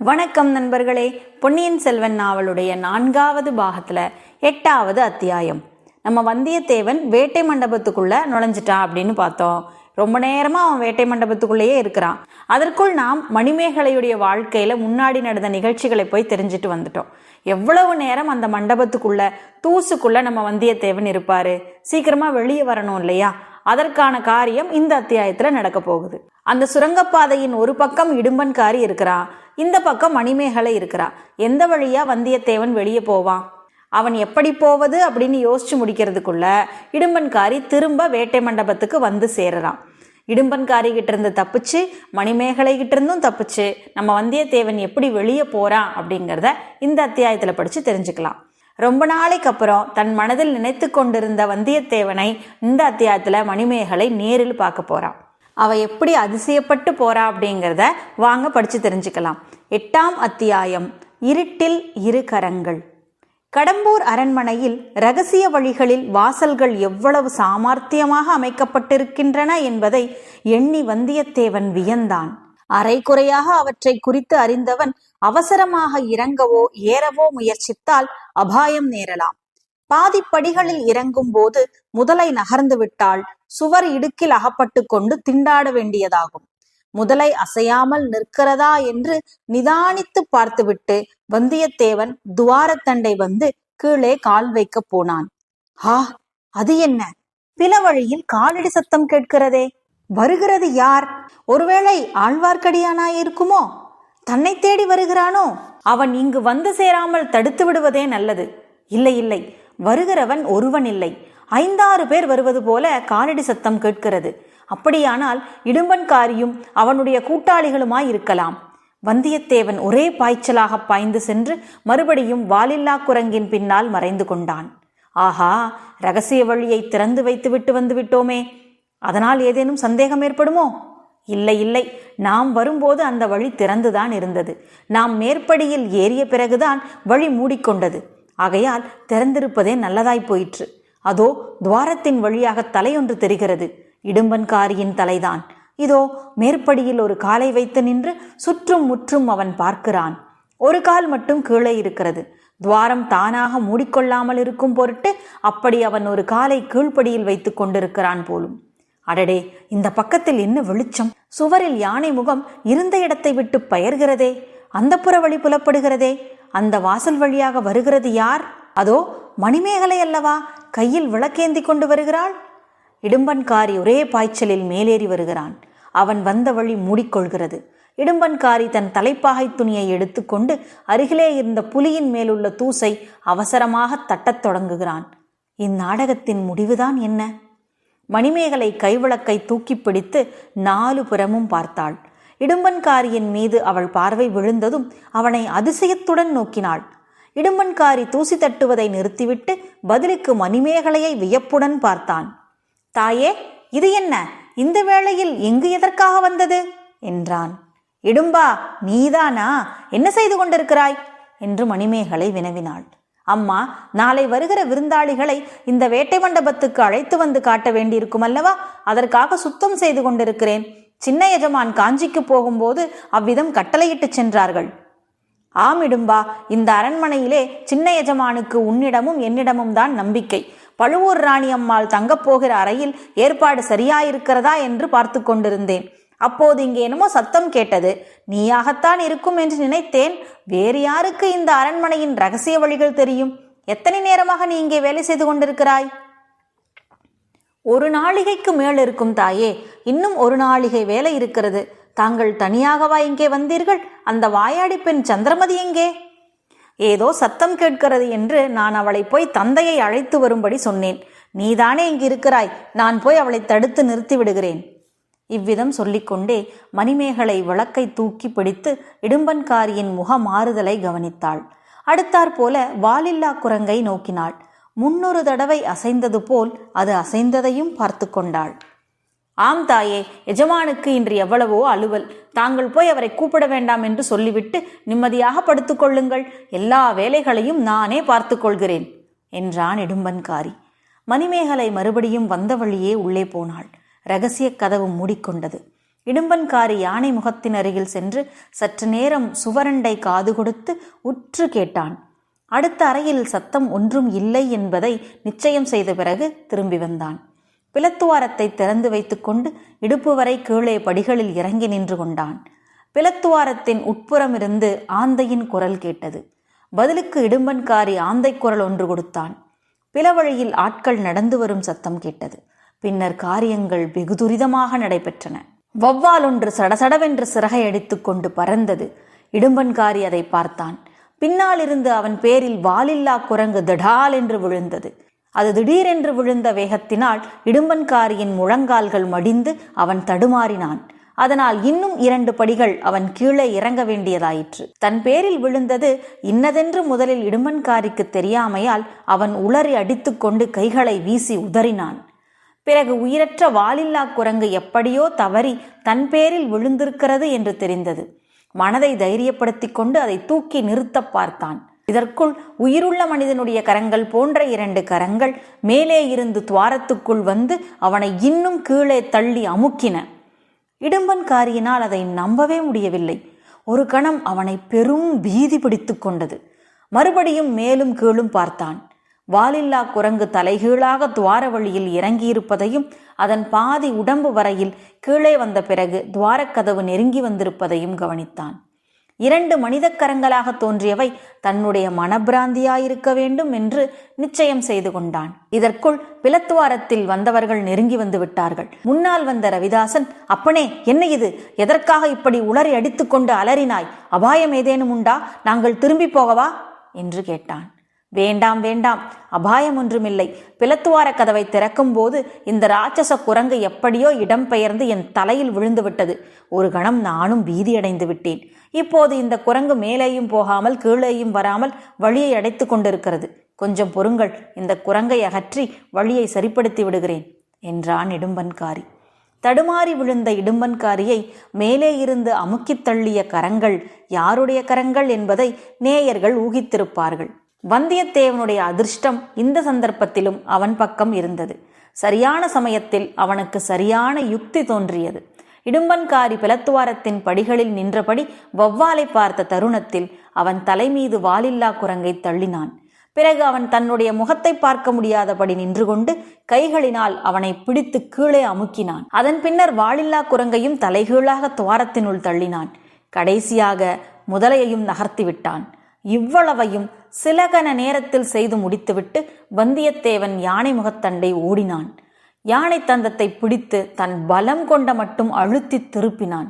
வணக்கம் நண்பர்களே. பொன்னியின் செல்வன் நாவலுடைய நான்காவது பாகத்தில் எட்டாவது அத்தியாயம். நம்ம வந்தியத்தேவன் வேட்டை மண்டபத்துக்குள்ள நுழைஞ்சிட்டான் அப்படின்னு பார்த்தோம். ரொம்ப நேரமா அவன் வேட்டை மண்டபத்துக்குள்ளேயே இருக்கிறான். அதற்குள் நாம் மணிமேகலையுடைய வாழ்க்கையில முன்னாடி நடந்த நிகழ்ச்சிகளை போய் தெரிஞ்சுட்டு வந்துட்டோம். எவ்வளவு நேரம் அந்த மண்டபத்துக்குள்ள தூசுக்குள்ள நம்ம வந்தியத்தேவன் இருப்பாரு? சீக்கிரமா வெளியே வரணும் இல்லையா? அதற்கான காரியம் இந்த அத்தியாயத்தில் நடக்க போகுது. அந்த சுரங்கப்பாதையின் ஒரு பக்கம் இடும்பன்காரி இருக்கிறா இந்த பக்கம் மணிமேகலை இருக்கிறா. எந்த வழியா வந்தியத்தேவன் வெளியே போவான்? அவன் எப்படி போவது அப்படின்னு யோசிச்சு முடிக்கிறதுக்குள்ள இடும்பன்காரி திரும்ப வேட்டை மண்டபத்துக்கு வந்து சேருறான். இடும்பன்காரி கிட்ட இருந்து தப்பிச்சு மணிமேகலை கிட்ட இருந்தும் தப்பிச்சு நம்ம வந்தியத்தேவன் எப்படி வெளியே போறான் அப்படிங்கிறத இந்த அத்தியாயத்துல படிச்சு தெரிஞ்சுக்கலாம். ரொம்ப நாளைக்கு அப்புறம் தன் மனதில் நினைத்து கொண்டிருந்த வந்தியத்தேவனை இந்த அத்தியாயத்துல மணிமேகலை நேரில் பார்க்க போகிறான் அவள் எப்படி அதிசயப்பட்டு போறா அப்படிங்கிறத வாங்க படிச்சு தெரிஞ்சுக்கலாம். எட்டாம் அத்தியாயம் இருட்டில் இரு கரங்கள். கடம்பூர் அரண்மனையில் ரகசிய வழிகளில் வாசல்கள் எவ்வளவு சாமர்த்தியமாக அமைக்கப்பட்டிருக்கின்றன என்பதை எண்ணி வந்தியத்தேவன் வியந்தான். அரைகுறையாக அவற்றை குறித்து அறிந்தவன் அவசரமாக இறங்கவோ ஏறவோ முயற்சித்தால் அபாயம் நேரலாம். பாதிப்படிகளில் இறங்கும் போது முதலை நகர்ந்து விட்டால் சுவர் இடுக்கில் அகப்பட்டு கொண்டு திண்டாட வேண்டியதாகும். முதலை அசையாமல் நிற்கிறதா என்று நிதானித்து பார்த்துவிட்டு வந்தியத்தேவன் துவாரத்தண்டை வந்து கீழே கால் வைக்க போனான். ஆ அது என்ன? பில வழியில் காலடி சத்தம் கேட்கிறதே. வருகிறது யார்? ஒருவேளை ஆழ்வார்க்கடியானா இருக்குமோ தன்னை தேடி வருகிறானோ? அவன் இங்கு வந்து சேராமல் தடுத்து விடுவதே நல்லது. இல்லை இல்லை. வருகிறவன் ஒருவன் இல்லை. ஐந்தாறு பேர் வருவது போல காலடி சத்தம் கேட்கிறது. அப்படியானால் இடும்பன்காரியும் அவனுடைய கூட்டாளிகளுமாய் இருக்கலாம். வந்தியத்தேவன் ஒரே பாய்ச்சலாக பாய்ந்து சென்று மறுபடியும் வாலில்லா குரங்கின் பின்னால் மறைந்து கொண்டான். ஆஹா ரகசிய வழியை திறந்து வைத்து விட்டு வந்து விட்டோமே. அதனால் ஏதேனும் சந்தேகம் ஏற்படுமோ? இல்லை இல்லை. நாம் வரும்போது அந்த வழி திறந்துதான் இருந்தது. நாம் மேற்படியில் ஏறிய பிறகுதான் வழி மூடிக்கொண்டது. ஆகையால் திறந்திருப்பதே நல்லதாய் போயிற்று. அதோ துவாரத்தின் வழியாக தலையொன்று தெரிகிறது. இடும்பன்காரியின் தலைதான். இதோ மேற்படியில் ஒரு காலை வைத்து நின்று சுற்றும் முற்றும் அவன் பார்க்கிறான். ஒரு கால் மட்டும் கீழே இருக்கிறது. துவாரம் தானாக மூடிக்கொள்ளாமல் இருக்கும் பொருட்டு அப்படி அவன் ஒரு காலை கீழ்ப்படியில் வைத்துக் கொண்டிருக்கிறான் போலும். அடடே இந்த பக்கத்தில் என்ன வெளிச்சம்? சுவரில் யானை முகம் இருந்த இடத்தை விட்டு பெயர்கிறதே? அந்த புற வழி புலப்படுகிறதே? அந்த வாசல் வழியாக வருகிறது யார்? அதோ மணிமேகலை அல்லவா? கையில் விளக்கேந்தி கொண்டு வருகிறாள்? இடும்பன்காரி ஒரே பாய்ச்சலில் மேலேறி வருகிறான். அவன் வந்த வழி மூடிக்கொள்கிறது. இடும்பன்காரி தன் தலைப்பாகை துணியை எடுத்துக்கொண்டு அருகிலே இருந்த புலியின் மேலுள்ள தூசை அவசரமாக தட்டத் தொடங்குகிறான். இந்நாடகத்தின் முடிவுதான் என்ன? மணிமேகலை கைவிளக்கை தூக்கி பிடித்து நாலு புறமும் பார்த்தாள். இடும்பன்காரியின் மீது அவள் பார்வை விழுந்ததும் அவனை அதிசயத்துடன் நோக்கினாள். இடும்பன்காரி தூசி தட்டுவதை நிறுத்திவிட்டு பதிலுக்கு மணிமேகலையை வியப்புடன் பார்த்தான். தாயே இது என்ன? இந்த வேளையில் எங்கு எதற்காக வந்தது? என்றான். இடும்பா நீதானா? என்ன செய்து கொண்டிருக்கிறாய்? என்று மணிமேகலை வினவினாள். அம்மா நாளை வருகிற விருந்தாளிகளை இந்த வேட்டை மண்டபத்துக்கு அழைத்து வந்து காட்ட வேண்டியிருக்கும் அல்லவா? அதற்காக சுத்தம் செய்து கொண்டிருக்கிறேன். சின்ன எஜமான் காஞ்சிக்கு போகும்போது அவ்விதம் கட்டளையிட்டு சென்றார்கள். ஆமிடும்பா இந்த அரண்மனையிலே சின்ன எஜமானுக்கு உன்னிடமும் என்னிடமும் தான் நம்பிக்கை. பழுவூர் ராணி அம்மாள் தங்கப் போகிற அறையில் ஏற்பாடு சரியாயிருக்கிறதா என்று பார்த்து கொண்டிருந்தேன். அப்போது இங்கே என்னமோ சத்தம் கேட்டது. நீயாகத்தான் இருக்கும் என்று நினைத்தேன். வேறு யாருக்கு இந்த அரண்மனையின் ரகசிய வழிகள் தெரியும்? எத்தனை நேரமாக நீ இங்கே வேலை செய்து கொண்டிருக்கிறாய்? ஒரு நாளிகைக்கு மேல் இருக்கும் தாயே இன்னும் ஒரு நாளிகை வேலை இருக்கிறது. தாங்கள் தனியாகவா இங்கே வந்தீர்கள்? அந்த வாயாடி பெண் சந்திரமதி எங்கே? ஏதோ சத்தம் கேட்கிறது என்று நான் அவளை போய் தந்தையை அழைத்து வரும்படி சொன்னேன். நீதானே இங்கு இருக்கிறாய்? நான் போய் அவளை தடுத்து நிறுத்தி விடுகிறேன். இவ்விதம் சொல்லிக்கொண்டே மணிமேகலை விளக்கை தூக்கி பிடித்து இடும்பன்காரியின் முக மாறுதலை கவனித்தாள் அடுத்தாற்போல வாலில்லா குரங்கை நோக்கினாள். முன்னொரு தடவை அசைந்தது போல் அது அசைந்ததையும் பார்த்து கொண்டாள். ஆம் தாயே எஜமானுக்கு இன்று எவ்வளவோ அலுவல். தாங்கள் போய் அவரை கூப்பிட வேண்டாம் என்று சொல்லிவிட்டு நிம்மதியாக படுத்துக்கொள்ளுங்கள் எல்லா வேலைகளையும் நானே பார்த்து கொள்கிறேன் என்றான் இடும்பன்காரி. மணிமேகலை மறுபடியும் வந்த வழியே உள்ளே போனாள். ரகசிய கதவு மூடிக்கொண்டது. இடும்பன்காரி யானை முகத்தின் அருகில் சென்று சற்று நேரம் சுவரண்டை காது கொடுத்து உற்று கேட்டான். அடுத்த அறையில் சத்தம் ஒன்றும் இல்லை என்பதை நிச்சயம் செய்த பிறகு திரும்பி வந்தான். பிளத்துவாரத்தை திறந்து வைத்துக்கொண்டு இடுப்பு வரை கீழே படிகளில் இறங்கி நின்று கொண்டான். பிளத்துவாரத்தின் உட்புறமிருந்து ஆந்தையின் குரல் கேட்டது. பதிலுக்கு இடும்பன்காரி ஆந்தை குரல் ஒன்று கொடுத்தான். பிளவழியில் ஆட்கள் நடந்து வரும் சத்தம் கேட்டது. பின்னர் காரியங்கள் வெகு துரிதமாக நடைபெற்றன. வௌவால் ஒன்று சடசடவென்று சிறகை அடித்துக்கொண்டு பறந்தது. இடும்பன்காரி அதை பார்த்தான். பின்னால் இருந்து அவன் பேரில் வாலில்லா குரங்கு திடால் என்று விழுந்தது. அது திடீரென்று விழுந்த வேகத்தினால் இடும்பன்காரியின் முழங்கால்கள் மடிந்து அவன் தடுமாறினான். அதனால் இன்னும் இரண்டு படிகள் அவன் கீழே இறங்க வேண்டியதாயிற்று. தன் பேரில் விழுந்தது இன்னதென்று முதலில் இடும்பன்காரிக்கு தெரியாமையால் அவன் உளறி அடித்துக்கொண்டு கைகளை வீசி உதறினான். பிறகு உயிரற்ற வாலில்லா குரங்கு எப்படியோ தவறி தன் பேரில் விழுந்திருக்கிறது என்று தெரிந்தது. மனதை தைரியப்படுத்திக் கொண்டு அதை தூக்கி நிறுத்த பார்த்தான். இதற்குள் உயிருள்ள மனிதனுடைய கரங்கள் போன்ற இரண்டு கரங்கள் மேலே இருந்து துவாரத்துக்குள் வந்து அவனை இன்னும் கீழே தள்ளி அமுக்கின. இடும்பன்காரியினால் அதை நம்பவே முடியவில்லை. ஒரு கணம் அவனை பெரும் பீதி பிடித்து கொண்டது. மறுபடியும் மேலும் கீழும் பார்த்தான். வாலில்லா குரங்கு தலைகீழாக துவார வழியில் இறங்கியிருப்பதையும் அதன் பாதி உடம்பு வரையில் கீழே வந்த பிறகு துவாரக்கதவு நெருங்கி வந்திருப்பதையும் கவனித்தான். இரண்டு மனிதக் கரங்களாக தோன்றியவை தன்னுடைய மனப்பிராந்தியாயிருக்க வேண்டும் என்று நிச்சயம் செய்து கொண்டான். இதற்குள் பிளத்துவாரத்தில் வந்தவர்கள் நெருங்கி வந்து விட்டார்கள். முன்னால் வந்த ரவிதாசன் அப்பனே என்ன இது? எதற்காக இப்படி உளறி அடித்துக்கொண்டு அலறினாய்? அபாயம் ஏதேனும் உண்டா? நாங்கள் திரும்பி போகவா? என்று கேட்டான். வேண்டாம் வேண்டாம். அபாயம் ஒன்றுமில்லை. பிளத்துவார கதவை திறக்கும்போது இந்த ராட்சச குரங்கு எப்படியோ இடம்பெயர்ந்து என் தலையில் விழுந்து விட்டது. ஒரு கணம் நானும் பீதியடைந்து விட்டேன். இப்போது இந்த குரங்கு மேலேயும் போகாமல் கீழேயும் வராமல் வழியை அடைத்து கொண்டிருக்கிறது. கொஞ்சம் பொறுங்கள் இந்த குரங்கை அகற்றி வழியை சரிப்படுத்தி விடுகிறேன் என்றான் இடும்பன்காரி. தடுமாறி விழுந்த இடும்பன்காரியை மேலே இருந்து அமுக்கித் தள்ளிய கரங்கள் யாருடைய கரங்கள் என்பதை நேயர்கள் ஊகித்திருப்பார்கள். வந்தியத்தேவனுடைய அதிர்ஷ்டம் இந்த சந்தர்ப்பத்திலும் அவன் பக்கம் இருந்தது. சரியான சமயத்தில் அவனுக்கு சரியான யுக்தி தோன்றியது. இடும்பன்காரி பிளத்துவாரத்தின் படிகளில் நின்றபடி வௌவாலை பார்த்த தருணத்தில் அவன் தலைமீது வாலில்லா குரங்கை தள்ளினான். பிறகு அவன் தன்னுடைய முகத்தை பார்க்க முடியாதபடி நின்று கொண்டு கைகளினால் அவனை பிடித்து கீழே அமுக்கினான். அதன் பின்னர் வாலில்லா குரங்கையும் தலைகீழாக துவாரத்தினுள் தள்ளினான். கடைசியாக முதலையையும் நகர்த்தி விட்டான். இவ்வளவையும் சில கன நேரத்தில் செய்து முடித்துவிட்டு வந்தியத்தேவன் யானை முகத்தண்டை ஓடினான் யானை தந்தத்தை பிடித்து தன் பலம் கொண்ட மட்டும் அழுத்தி திருப்பினான்.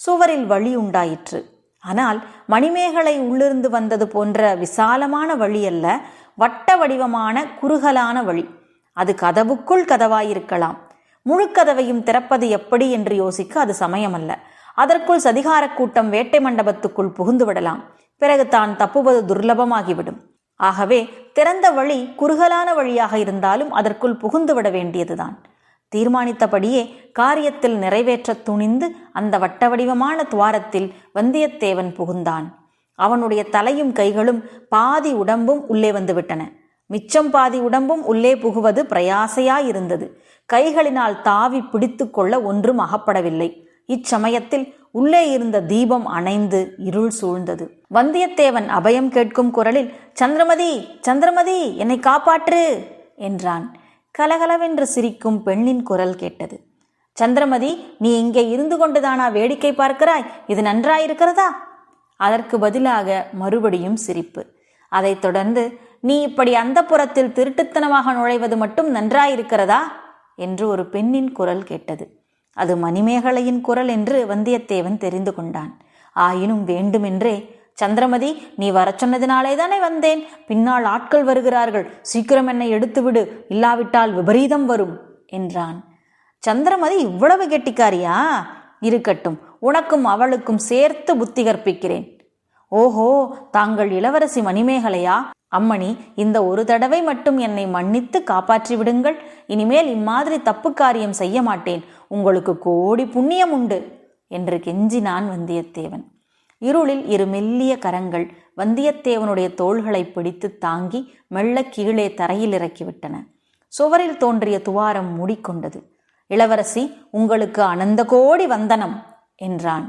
சுவரில் வழி உண்டாயிற்று. ஆனால் மணிமேகலை உள்ளிருந்து வந்தது போன்ற விசாலமான வழி அல்ல வட்ட வடிவமான குறுகலான வழி. அது கதவுக்குள் கதவாயிருக்கலாம். முழுக்கதவையும் திறப்பது எப்படி என்று யோசிக்க அது சமயமல்ல. அதற்குள் சதிகார கூட்டம் வேட்டை மண்டபத்துக்குள் புகுந்து விடலாம். பிறகு தான் தப்புவது துர்லபமாகிவிடும். ஆகவே திறந்த வழி குறுகலான வழியாக இருந்தாலும் அதற்குள் புகுந்து விட வேண்டியதுதான். தீர்மானித்தபடியே காரியத்தில் நிறைவேற்ற துணிந்து அந்த வட்ட வடிவமான துவாரத்தில் வந்தியத்தேவன் புகுந்தான். அவனுடைய தலையும் கைகளும் பாதி உடம்பும் உள்ளே வந்துவிட்டன. மிச்சம் பாதி உடம்பும் உள்ளே புகுவது பிரயாசையாயிருந்தது. கைகளினால் தாவி பிடித்து கொள்ள ஒன்றும் அகப்படவில்லை. இச்சமயத்தில் உள்ளே இருந்த தீபம் அணைந்து இருள் சூழ்ந்தது. வந்தியத்தேவன் அபயம் கேட்கும் குரலில் சந்திரமதி சந்திரமதி என்னை காப்பாற்று! என்றான். கலகலவென்று சிரிக்கும் பெண்ணின் குரல் கேட்டது. சந்திரமதி நீ இங்கே இருந்து கொண்டுதானா வேடிக்கை பார்க்கிறாய்? இது நன்றாயிருக்கிறதா? அதற்கு பதிலாக மறுபடியும் சிரிப்பு. அதைத் தொடர்ந்து நீ இப்படி அந்த புறத்தில் திருட்டுத்தனமாக நுழைவது மட்டும் நன்றாயிருக்கிறதா? என்று ஒரு பெண்ணின் குரல் கேட்டது. அது மணிமேகலையின் குரல் என்று வந்தியத்தேவன் தெரிந்து கொண்டான். ஆயினும் வேண்டுமென்றே சந்திரமதி நீ வரச் சொன்னதினாலே தானே வந்தேன். பின்னால் ஆட்கள் வருகிறார்கள். சீக்கிரம் என்னை எடுத்துவிடு. இல்லாவிட்டால் விபரீதம் வரும் என்றான். சந்திரமதி இவ்வளவு கெட்டிக்காரியா? இருக்கட்டும் உனக்கும் அவளுக்கும் சேர்த்து புத்தி கற்பிக்கிறேன். ஓஹோ தாங்கள் இளவரசி மணிமேகலையா? அம்மணி இந்த ஒரு தடவை மட்டும் என்னை மன்னித்து காப்பாற்றி விடுங்கள். இனிமேல் இம்மாதிரி தப்பு காரியம் செய்ய மாட்டேன். உங்களுக்கு கோடி புண்ணியம் உண்டு என்று கெஞ்சினான் வந்தியத்தேவன். இருளில் இரு மெல்லிய கரங்கள் வந்தியத்தேவனுடைய தோள்களை பிடித்து தாங்கி மெல்ல கீழே தரையில் இறக்கிவிட்டன. சுவரில் தோன்றிய துவாரம் மூடிக்கொண்டது. இளவரசி உங்களுக்கு அனந்த கோடி வந்தனம் என்றான்.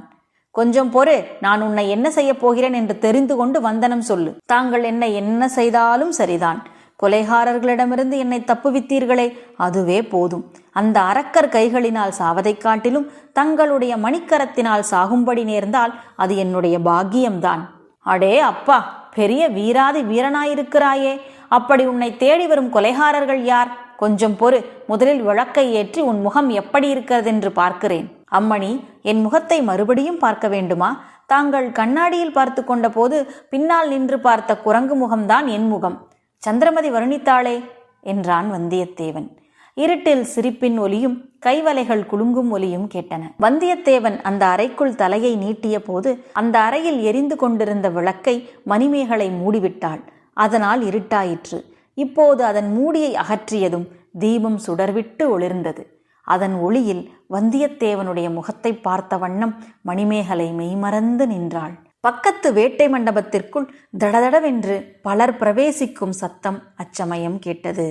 கொஞ்சம் பொறு நான் உன்னை என்ன செய்யப் போகிறேன் என்று தெரிந்து கொண்டு வந்தனம் சொல்லு. தாங்கள் என்னை என்ன செய்தாலும் சரிதான். கொலைகாரர்களிடமிருந்து என்னை தப்புவித்தீர்களே அதுவே போதும். அந்த அரக்கர் கைகளினால் சாவதைக் காட்டிலும் தங்களுடைய மணிக்கரத்தினால் சாகும்படி நேர்ந்தால் அது என்னுடைய பாக்கியம்தான். அடே அப்பா பெரிய வீராதி வீரனாயிருக்கிறாயே. அப்படி உன்னை தேடி வரும் கொலைகாரர்கள் யார்? கொஞ்சம் பொறு முதலில் விளக்கை ஏற்றி உன் முகம் எப்படி இருக்கிறது என்று பார்க்கிறேன். அம்மணி என் முகத்தை மறுபடியும் பார்க்க வேண்டுமா? தாங்கள் கண்ணாடியில் பார்த்து கொண்ட போது பின்னால் நின்று பார்த்த குரங்கு முகம்தான் என் முகம். சந்திரமதி வருணித்தாளே என்றான் வந்தியத்தேவன். இருட்டில் சிரிப்பின் ஒலியும் கைவலைகள் குலுங்கும் ஒலியும் கேட்டன. வந்தியத்தேவன் அந்த அறைக்குள் தலையை நீட்டிய போது அந்த அறையில் எரிந்து கொண்டிருந்த விளக்கை மணிமேகலை மூடிவிட்டாள். அதனால் இருட்டாயிற்று. இப்போது அதன் மூடியை அகற்றியதும் தீபம் சுடர்விட்டு ஒளிர்ந்தது. அதன் ஒளியில் வந்தியத்தேவனுடைய முகத்தை பார்த்த வண்ணம் மணிமேகலை மெய்மறந்து நின்றாள். பக்கத்து வேட்டை மண்டபத்திற்குள் தடதடவென்று பலர் பிரவேசிக்கும் சத்தம் அச்சமயம் கேட்டது.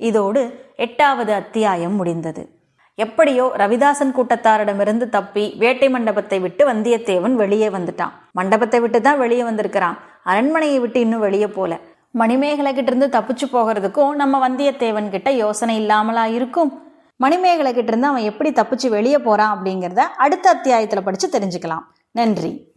இதோடு எட்டாவது அத்தியாயம் முடிந்தது. எப்படியோ ரவிதாசன் கூட்டத்தாரிடமிருந்து தப்பி வேட்டை மண்டபத்தை விட்டு வந்தியத்தேவன் வெளியே வந்துட்டான். மண்டபத்தை விட்டு தான் வெளியே வந்திருக்கிறான். அரண்மனையை விட்டு இன்னும் வெளியே போல. மணிமேகலை கிட்ட இருந்து தப்பிச்சு போகிறதுக்கும் நம்ம வந்தியத்தேவன் கிட்ட யோசனை இல்லாமலா இருக்கும்? மணிமேகலை கிட்ட இருந்து அவன் எப்படி தப்பிச்சு வெளியே போறான் அப்படிங்கிறத அடுத்த அத்தியாயத்துல படிச்சு தெரிஞ்சுக்கலாம். நன்றி.